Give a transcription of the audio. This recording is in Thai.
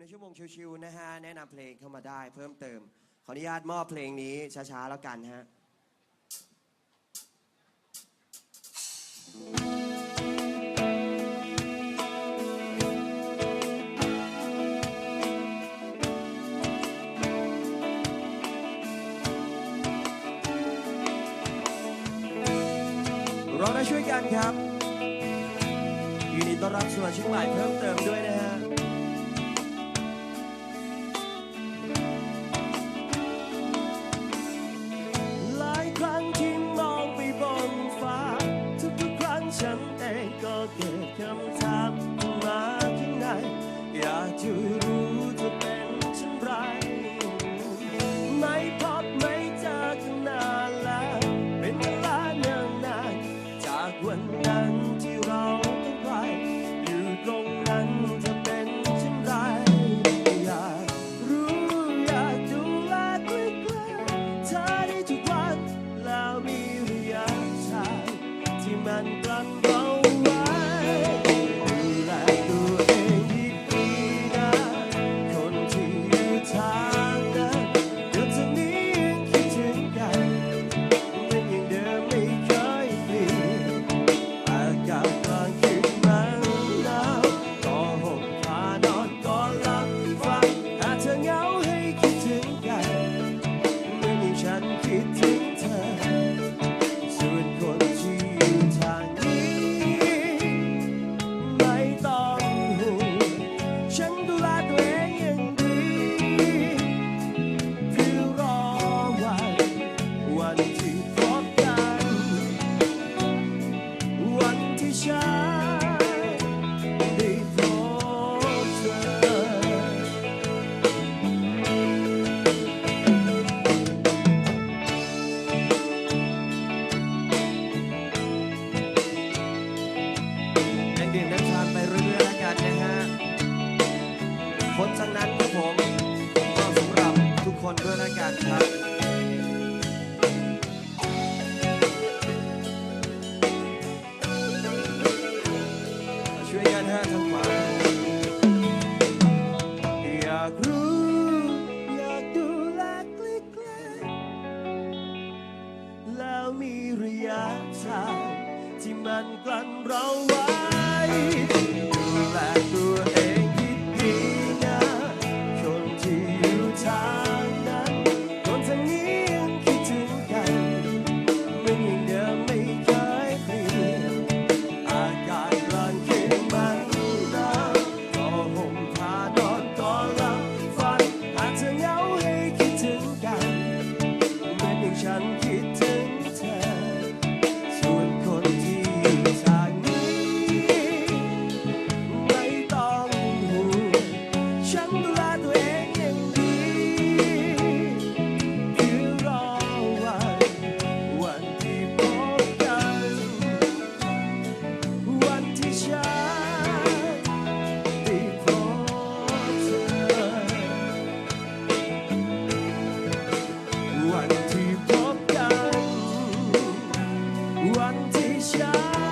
ู่ในชั่วโมงชิวๆนะฮะ แนะนำเพลงเข้ามาได้เพิ่มเติม ขออนุญาตมอบเพลงนี้ช้าๆแล้วกันฮะ เราได้ช่วยกันครับยินดีต้อนรับสมาชิกใหม่เพิ่มเติมด้วยนะฮะำถามมาที่ไหนอยากจะรู้จะเป็นเช่นไร คนด้วยละกันครับช่วยกันฮะทำไมอยากรู้ อยากดูแลใกล้ๆแล้วมีระยะทางที่มันกลั่นเราไว้ดูแลตัว 地下。